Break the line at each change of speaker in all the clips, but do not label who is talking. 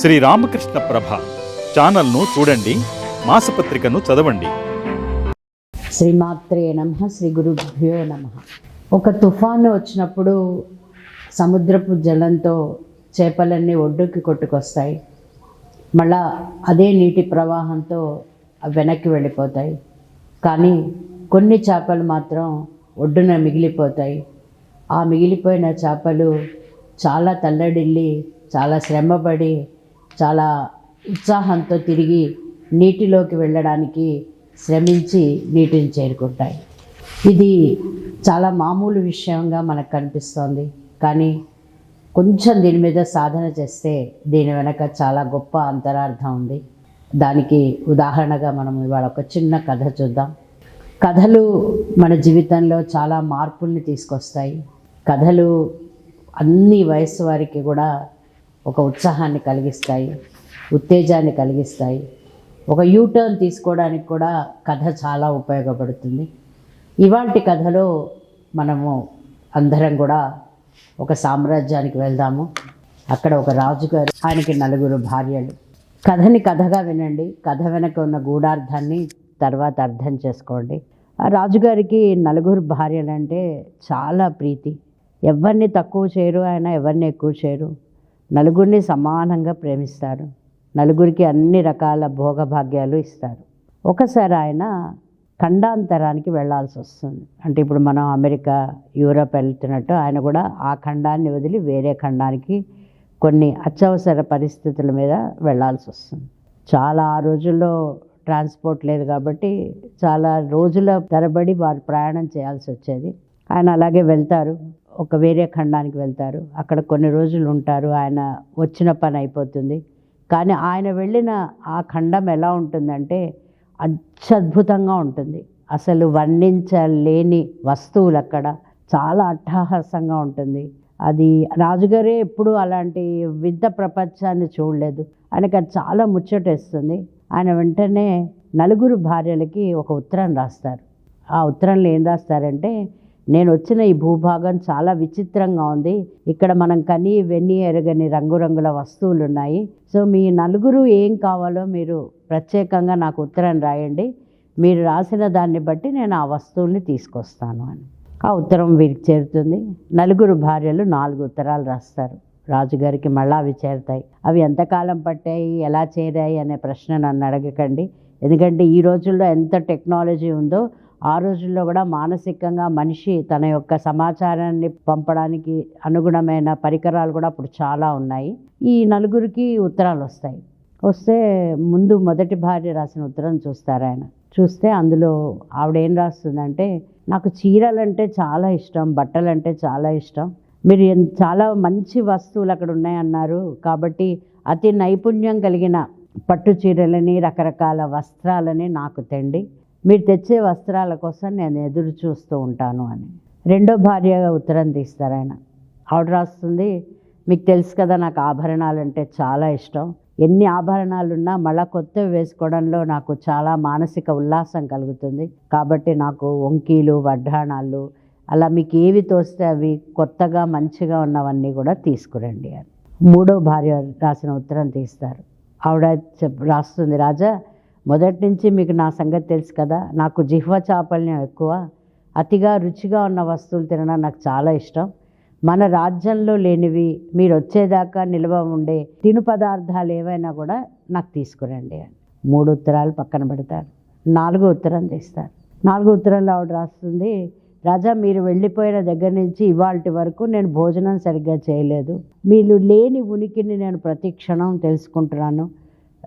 శ్రీ రామకృష్ణ ప్రభ ఛానల్ను చూడండి మాసపత్రికను చదవండి.
శ్రీమాత్రే నమ శ్రీ గురుభ్యో నమ. ఒక తుఫాను వచ్చినప్పుడు సముద్రపు జలంతో చేపలన్నీ ఒడ్డుకి కొట్టుకొస్తాయి. మళ్ళా అదే నీటి ప్రవాహంతో వెనక్కి వెళ్ళిపోతాయి. కానీ కొన్ని చేపలు మాత్రం ఒడ్డున మిగిలిపోతాయి. ఆ మిగిలిపోయిన చేపలు చాలా తల్లడిల్లి చాలా శ్రమపడి చాలా ఉత్సాహంతో తిరిగి నీటిలోకి వెళ్ళడానికి శ్రమించి నీటిని చేరుకుంటాయి. ఇది చాలా మామూలు విషయంగా మనకు కనిపిస్తోంది. కానీ కొంచెం దీని మీద సాధన చేస్తే దీని వెనక చాలా గొప్ప అంతరార్థం ఉంది. దానికి ఉదాహరణగా మనం ఇవాళ ఒక చిన్న కథ చూద్దాం. కథలు మన జీవితంలో చాలా మార్పుల్ని తీసుకొస్తాయి. కథలు అన్ని వయసు వారికి కూడా ఒక ఉత్సాహాన్ని కలిగిస్తాయి ఉత్తేజాన్ని కలిగిస్తాయి. ఒక యూటర్న్ తీసుకోవడానికి కూడా కథ చాలా ఉపయోగపడుతుంది. ఇవాంటి కథలో మనము అందరం కూడా ఒక సామ్రాజ్యానికి వెళ్దాము. అక్కడ ఒక రాజుగారు ఆయనకి నలుగురు భార్యలు. కథని కథగా వినండి. కథ వెనక ఉన్న గూఢార్థాన్ని తర్వాత అర్థం చేసుకోండి. ఆ రాజుగారికి నలుగురు భార్యలంటే చాలా ప్రీతి. ఎవరిని తక్కువ చేయరు ఆయన ఎవరిని ఎక్కువ చేయరు. నలుగురిని సమానంగా ప్రేమిస్తారు. నలుగురికి అన్ని రకాల భోగభాగ్యాలు ఇస్తారు. ఒకసారి ఆయన ఖండాంతరానికి వెళ్ళాల్సి వస్తుంది. అంటే ఇప్పుడు మనం అమెరికా యూరప్ వెళ్తున్నట్టు ఆయన కూడా ఆ ఖండాన్ని వదిలి వేరే ఖండానికి కొన్ని అత్యవసర పరిస్థితుల మీద వెళ్ళాల్సి వస్తుంది. చాలా ఆ రోజుల్లో ట్రాన్స్పోర్ట్ లేదు కాబట్టి చాలా రోజుల తరబడి వారు ప్రయాణం చేయాల్సి వచ్చేది. ఆయన అలాగే వెళ్తారు. ఒక వేరే ఖండానికి వెళ్తారు. అక్కడ కొన్ని రోజులు ఉంటారు. ఆయన వచ్చిన పని అయిపోతుంది. కానీ ఆయన వెళ్ళిన ఆ ఖండం ఎలా ఉంటుందంటే అత్యద్భుతంగా ఉంటుంది. అసలు వర్ణించలేని వస్తువులు అక్కడ. చాలా అట్టహాసంగా ఉంటుంది. అది రాజుగారే ఎప్పుడూ అలాంటి వింత ప్రపంచాన్ని చూడలేదు. ఆయనకు అది చాలా ముచ్చటేస్తుంది. ఆయన వెంటనే నలుగురు భార్యలకి ఒక ఉత్తరం రాస్తారు. ఆ ఉత్తరంలో ఏం రాస్తారంటే నేను వచ్చిన ఈ భూభాగం చాలా విచిత్రంగా ఉంది. ఇక్కడ మనం కని వెన్ని ఎరగని రంగురంగుల వస్తువులు ఉన్నాయి సో మీ నలుగురు ఏం కావాలో మీరు ప్రత్యేకంగా నాకు ఉత్తరం రాయండి. మీరు రాసిన దాన్ని బట్టి నేను ఆ వస్తువుల్ని తీసుకొస్తాను అని. ఆ ఉత్తరం వీరికి చేరుతుంది. నలుగురు భార్యలు నాలుగు ఉత్తరాలు రాస్తారు. రాజుగారికి మళ్ళీ అవి చేరుతాయి. అవి ఎంతకాలం పట్టాయి? ఎలా చేరాయి? అనే ప్రశ్న నన్ను అడగకండి. ఎందుకంటే ఈ రోజుల్లో ఎంత టెక్నాలజీ ఉందో ఆ రోజుల్లో కూడా మానసికంగా మనిషి తన యొక్క సమాచారాన్ని పంపడానికి అనుగుణమైన పరికరాలు కూడా అప్పుడు చాలా ఉన్నాయి. ఈ నలుగురికి ఉత్తరాలు వస్తాయి. వస్తే ముందు మొదటి భార్య రాసిన ఉత్తరం చూస్తారు ఆయన? చూస్తే అందులో ఆవిడ ఏం రాస్తుందంటే నాకు చీరలంటే చాలా ఇష్టం బట్టలంటే చాలా ఇష్టం. మీరు చాలా మంచి వస్తువులు అక్కడ ఉన్నాయన్నారు కాబట్టి అతి నైపుణ్యం కలిగిన పట్టు చీరలని రకరకాల వస్త్రాలని నాకు తెండి. మీరు తెచ్చే వస్త్రాల కోసం నేను ఎదురు చూస్తూ ఉంటాను అని. రెండో భార్యగా ఉత్తరం తీస్తారు ఆయన. ఆవిడ రాస్తుంది మీకు తెలుసు కదా నాకు ఆభరణాలు అంటే చాలా ఇష్టం. ఎన్ని ఆభరణాలు ఉన్నా మళ్ళా కొత్తవి వేసుకోవడంలో నాకు చాలా మానసిక ఉల్లాసం కలుగుతుంది. కాబట్టి నాకు వంకీలు వడ్డాణాలు అలా మీకు ఏవి తోస్తే అవి కొత్తగా మంచిగా ఉన్నవన్నీ కూడా తీసుకురండి అని. మూడో భార్య రాసిన ఉత్తరం తీస్తారు. ఆవిడ చెప్ రాస్తుంది రాజా మొదటి నుంచి మీకు నా సంగతి తెలుసు కదా. నాకు జిహ్వ చాపల్యం ఎక్కువ. అతిగా రుచిగా ఉన్న వస్తువులు తినడం నాకు చాలా ఇష్టం. మన రాజ్యంలో లేనివి మీరు వచ్చేదాకా నిల్వ ఉండే తిను పదార్థాలు ఏవైనా కూడా నాకు తీసుకురండి అని. మూడు ఉత్తరాలు పక్కన పెడతారు. నాలుగో ఉత్తరం తీస్తారు. నాలుగో ఉత్తరంలో ఆవిడ రాస్తుంది రాజా మీరు వెళ్ళిపోయిన దగ్గర నుంచి ఇవాళ వరకు నేను భోజనం సరిగ్గా చేయలేదు. మీరు లేని ఉనికిని నేను ప్రతి క్షణం తెలుసుకుంటున్నాను.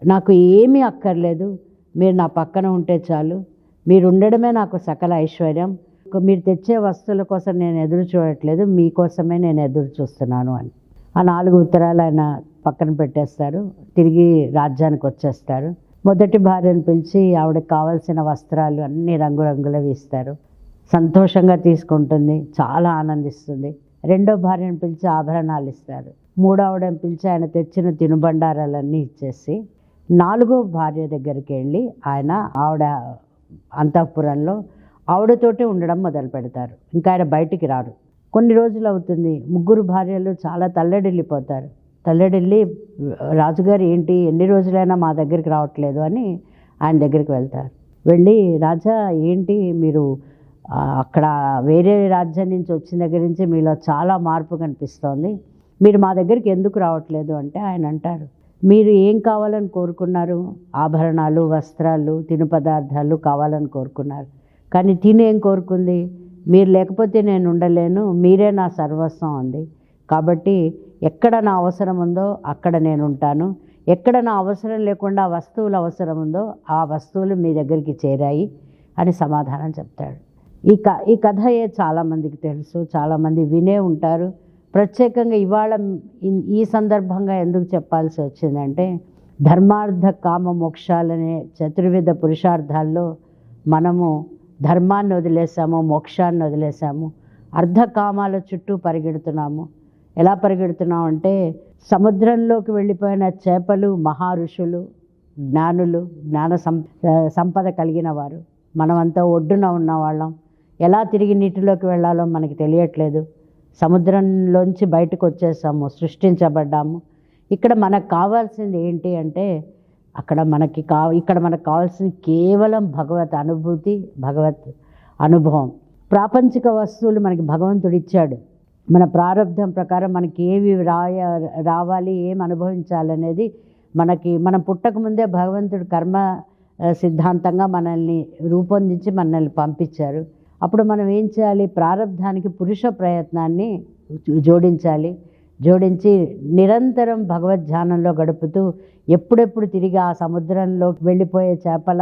నాకు ఏమీ అక్కర్లేదు. మీరు నా పక్కన ఉంటే చాలు. మీరు ఉండడమే నాకు సకల ఐశ్వర్యం. మీరు తెచ్చే వస్తువుల కోసం నేను ఎదురు చూడట్లేదు. మీకోసమే నేను ఎదురు చూస్తున్నాను అని. ఆ నాలుగు ఉత్తరాలు ఆయన పక్కన పెట్టేస్తారు. తిరిగి రాజ్యానికి వచ్చేస్తారు. మొదటి భార్యను పిలిచి ఆవిడకి కావాల్సిన వస్త్రాలు అన్ని రంగురంగులవి ఇస్తారు. సంతోషంగా తీసుకుంటుంది. చాలా ఆనందిస్తుంది. రెండో భార్యను పిలిచి ఆభరణాలు ఇస్తారు. మూడో ఆవిడని పిలిచి ఆయన తెచ్చిన తినుబండారాలన్నీ ఇచ్చేసి నాలుగో భార్య దగ్గరికి వెళ్ళి ఆయన ఆవిడ అంతఃపురంలో ఆవిడతోటే ఉండడం మొదలు పెడతారు. ఇంకా ఆయన బయటికి రారు. కొన్ని రోజులు అవుతుంది. ముగ్గురు భార్యలు చాలా తల్లడిల్లిపోతారు. తల్లడిల్లి రాజుగారు ఏంటి ఎన్ని రోజులైనా మా దగ్గరికి రావట్లేదు అని ఆయన దగ్గరికి వెళ్తారు. వెళ్ళి రాజా ఏంటి మీరు అక్కడ వేరే రాజ్యం నుంచి వచ్చిన దగ్గర నుంచి మీలో చాలా మార్పు కనిపిస్తోంది. మీరు మా దగ్గరికి ఎందుకు రావట్లేదు అంటే ఆయన అంటారు. మీరు ఏం కావాలని కోరుకున్నారు? ఆభరణాలు వస్త్రాలు తిను పదార్థాలు కావాలని కోరుకున్నారు. కానీ తిను ఏం కోరుకుంది? మీరు లేకపోతే నేను ఉండలేను మీరే నా సర్వస్వం ఉంది కాబట్టి ఎక్కడ నా అవసరం ఉందో అక్కడ నేను ఉంటాను. ఎక్కడ నా అవసరం లేకుండా వస్తువులు అవసరం ఉందో ఆ వస్తువులు మీ దగ్గరికి చేరాయి అని సమాధానం చెప్తాడు. ఈ క ఈ కథ ఏ చాలామందికి తెలుసు చాలామంది వినే ఉంటారు. ప్రత్యేకంగా ఇవాళ ఈ సందర్భంగా ఎందుకు చెప్పాల్సి వచ్చిందంటే ధర్మార్థ కామ మోక్షాలనే చతుర్విధ పురుషార్థాల్లో మనము ధర్మాన్ని వదిలేసాము మోక్షాన్ని వదిలేసాము అర్ధకామాల చుట్టూ పరిగెడుతున్నాము. ఎలా పరిగెడుతున్నాం అంటే సముద్రంలోకి వెళ్ళిపోయిన చేపలు మహారుషులు ఋషులు జ్ఞానులు జ్ఞాన సం సంపద కలిగిన వారు. మనమంతా ఒడ్డున ఉన్నవాళ్ళం ఎలా తిరిగి నీటిలోకి వెళ్ళాలో మనకి తెలియట్లేదు. సముద్రంలోంచి బయటకు వచ్చేసాము సృష్టించబడ్డాము. ఇక్కడ మనకు కావాల్సింది ఏంటి అంటే అక్కడ మనకి కా ఇక్కడ మనకు కావాల్సింది కేవలం భగవత్ అనుభూతి భగవత్ అనుభవం. ప్రాపంచిక వస్తువులు మనకి భగవంతుడు ఇచ్చాడు. మన ప్రారంధం ప్రకారం మనకి ఏవి రాయ రావాలి ఏం అనుభవించాలనేది మనకి మనం పుట్టక ముందే భగవంతుడు కర్మ సిద్ధాంతంగా మనల్ని రూపొందించి మనల్ని పంపించారు. అప్పుడు మనం ఏం చేయాలి? ప్రారంధానికి పురుష ప్రయత్నాన్ని జోడించాలి. జోడించి నిరంతరం భగవద్ ధ్యానంలో గడుపుతూ ఎప్పుడెప్పుడు తిరిగి ఆ సముద్రంలోకి వెళ్ళిపోయే చేపల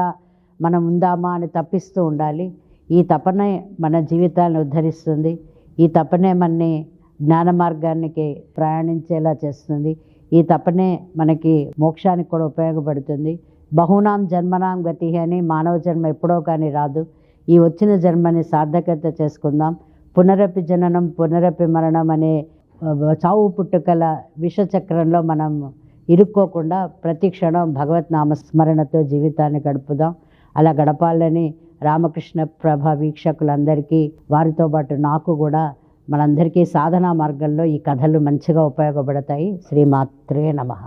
మనం ఉందామా అని తప్పిస్తూ ఉండాలి. ఈ తపనే మన జీవితాలను ఉద్ధరిస్తుంది. ఈ తపనే మనని జ్ఞాన మార్గానికి ప్రయాణించేలా చేస్తుంది. ఈ తపనే మనకి మోక్షానికి కూడా ఉపయోగపడుతుంది. బహునాం జన్మనాం గతి అని మానవ జన్మ ఎప్పుడో కానీ రాదు. ఈ వచ్చిన జన్మని సార్థకత చేసుకుందాం. పునరపి జననం పునరపి మరణం అనే చావు పుట్టుకల విషచక్రంలో మనం ఇరుక్కోకుండా ప్రతి క్షణం భగవత్ నామస్మరణతో జీవితాన్ని గడుపుదాం. అలా గడపాలని రామకృష్ణ ప్రభ వీక్షకులందరికీ వారితో పాటు నాకు కూడా మనందరికీ సాధనా మార్గంలో ఈ కథలు మంచిగా ఉపయోగపడతాయి. శ్రీమాత్రే నమః.